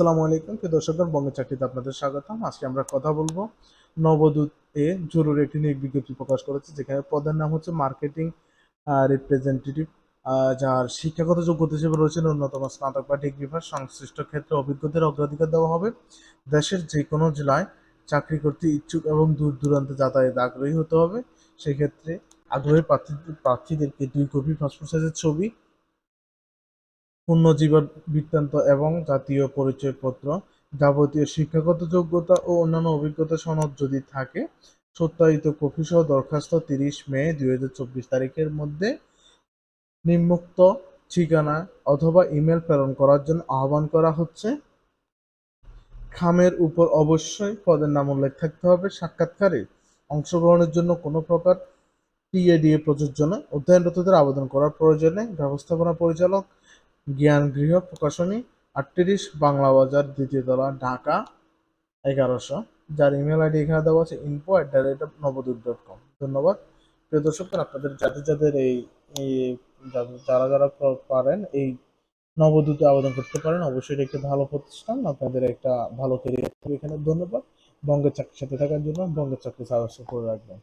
আসসালামু আলাইকুম। প্রিয় দর্শকগণ, বঙ্গের চাকরিতে আপনাদের স্বাগতম। আজকে আমরা কথা বলব নবদূত এ জরুরি একটি নিয়োগ বিজ্ঞপ্তি প্রকাশ করেছে, যেখানে পদের নাম হচ্ছে মার্কেটিং রিপ্রেজেন্টেটিভ যার শিক্ষাগত যোগ্যতা হিসেবে রয়েছে ন্যূনতম স্নাতক বা ডিগ্রি বা সংশ্লিষ্ট ক্ষেত্রে অভিজ্ঞতার অগ্রাধিকার দেওয়া হবে। দেশের যে কোনো জেলায় চাকরি করতে ইচ্ছুক এবং দূর দূরান্তে যাতায়াত আগ্রহী হতে হবে। সেক্ষেত্রে আগ্রহী প্রার্থী প্রার্থীদেরকে দুই কপি পাসপোর্ট সাইজের ছবি পূর্ণ জীবন বৃত্তান্ত এবং জাতীয় পরিচয়পত্র, যাবতীয় শিক্ষাগত যোগ্যতা ও অন্যান্য অভিজ্ঞতা সনদ যদি থাকে, সত্যায়িত কপি সহ দরখাস্ত তিরিশ মে দুই হাজার চব্বিশ তারিখের মধ্যে নিম্মুক্ত ঠিকানা অথবা ইমেল প্রেরণ করার জন্য আহ্বান করা হচ্ছে। খামের উপর অবশ্যই পদের নাম উল্লেখ থাকতে হবে। সাক্ষাৎকারে অংশগ্রহণের জন্য কোনো প্রকার টিএডিএ প্রযোজ্য অধ্যয়নরতদের আবেদন করার প্রয়োজনে ব্যবস্থাপনা পরিচালক জ্ঞান গৃহ প্রকাশনী, আটত্রিশ বাংলা বাজার, দ্বিতীয় তলা, ঢাকা, এগারোশো। যার ইমেল আইডি এখানে দেওয়া আছে info at the rate of Nabadut dot com ধন্যবাদ। প্রিয় দর্শকগণ আপনাদের যাদের যাদের এই যারা যারা পারেন এই নবদূতে আবেদন করতে পারেন, অবশ্যই এটা একটা ভালো প্রতিষ্ঠান। আপনাদের একটা ভালো কেরিয়ার এখানে। ধন্যবাদ। বঙ্গের চাকরির সাথে থাকার জন্য বঙ্গের চাকরি সাবস্ক্রাইব করে রাখবেন।